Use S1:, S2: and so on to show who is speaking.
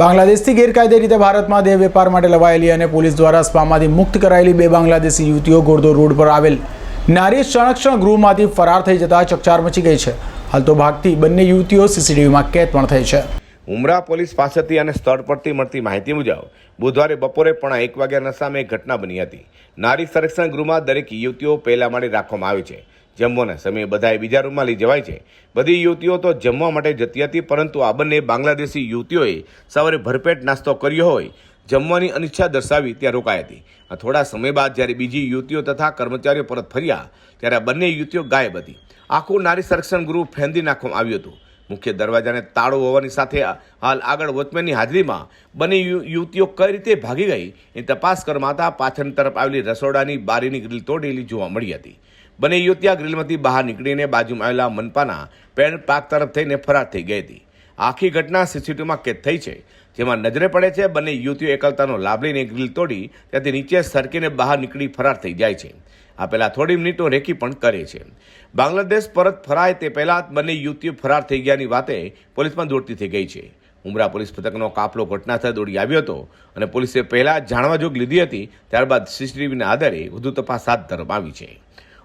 S1: બાંગ્લાદેશથી ગેરકાયદે રીતે ભારતમાં દેહ વેપાર માટે લવાયેલી અને પોલીસ દ્વારા સ્પામાંથી મુક્ત કરાયેલી બે બાંગ્લાદેશી યુવતીઓ ગોરદો રોડ પર આવેલ. નારી સંરક્ષણ ગૃહમાંથી ફરાર થઈ જતા ચકચાર મચી ગઈ છે. હાલ તો ભાગતી બંને યુવતીઓ સીસીટીવીમાં કેદ પણ થઈ છે.
S2: ઉમરા પોલીસ પાસેથી અને સ્થળ પરથી મળતી માહિતી મુજબ, બુધવારે બપોરે પણ એક વાગ્યાના સામે એક ઘટના બની હતી. નારી સંરક્ષણ ગૃહમાં દરેક યુવતીઓ પહેલા માટે રાખવામાં આવી છે. જમવાના સમયે બધાએ બીજા રૂમમાં લઈ જવાય છે. બધી યુવતીઓ તો જમવા માટે જતી હતી, પરંતુ આ બંને બાંગ્લાદેશી યુવતીઓએ સવારે ભરપેટ નાસ્તો કર્યો હોય. જમવાની અનિચ્છા દર્શાવી ત્યાં રોકાઈ હતી. આ થોડા સમય બાદ જ્યારે બીજી યુવતીઓ તથા કર્મચારીઓ પરત ફર્યા, ત્યારે આ બંને યુવતીઓ ગાયબ હતી. આખું નારી સંરક્ષણ ગૃહ ફેંદી નાખવામાં આવ્યું હતું. મુખ્ય દરવાજાને તાળો હોવાની સાથે હાલ આગળ વોચમેનની હાજરીમાં બંને યુવતીઓ કઈ રીતે ભાગી ગઈ, એ તપાસ કરવાતા પાછળ તરફ આવેલી રસોડાની બારીની ગ્રીલ તોડેલી જોવા મળી હતી. બંને યુવતી આ ગ્રીલમાંથી બહાર નીકળીને બાજુમાં આવેલા મનપાના પેન પાક તરફ થઈને ફરાર થઈ ગઈ હતી. આખી ઘટના સીસીટીવીમાં કેદ થઈ છે, જેમાં નજરે પડે છે બંને યુવતીઓ એકલતાનો લાભ લઈને ગ્રીલ તોડી ત્યાંથી નીચે સરકીને બહાર નીકળી ફરાર થઈ જાય છે. આ પહેલાં થોડી મિનિટો રેકી પણ કરે છે. બાંગ્લાદેશ પરત ફરાય તે પહેલાં બંને યુવતીઓ ફરાર થઈ ગયાની વાતે પોલીસમાં દોડતી થઈ ગઈ છે. ઉમરા પોલીસ પથકનો કાફલો ઘટનાસ્થળે દોડી આવ્યો હતો અને પોલીસે પહેલાં જાણવા જોગ લીધી હતી, ત્યારબાદ સીસીટીવીના આધારે વધુ તપાસ હાથ ધરવામાં આવી છે.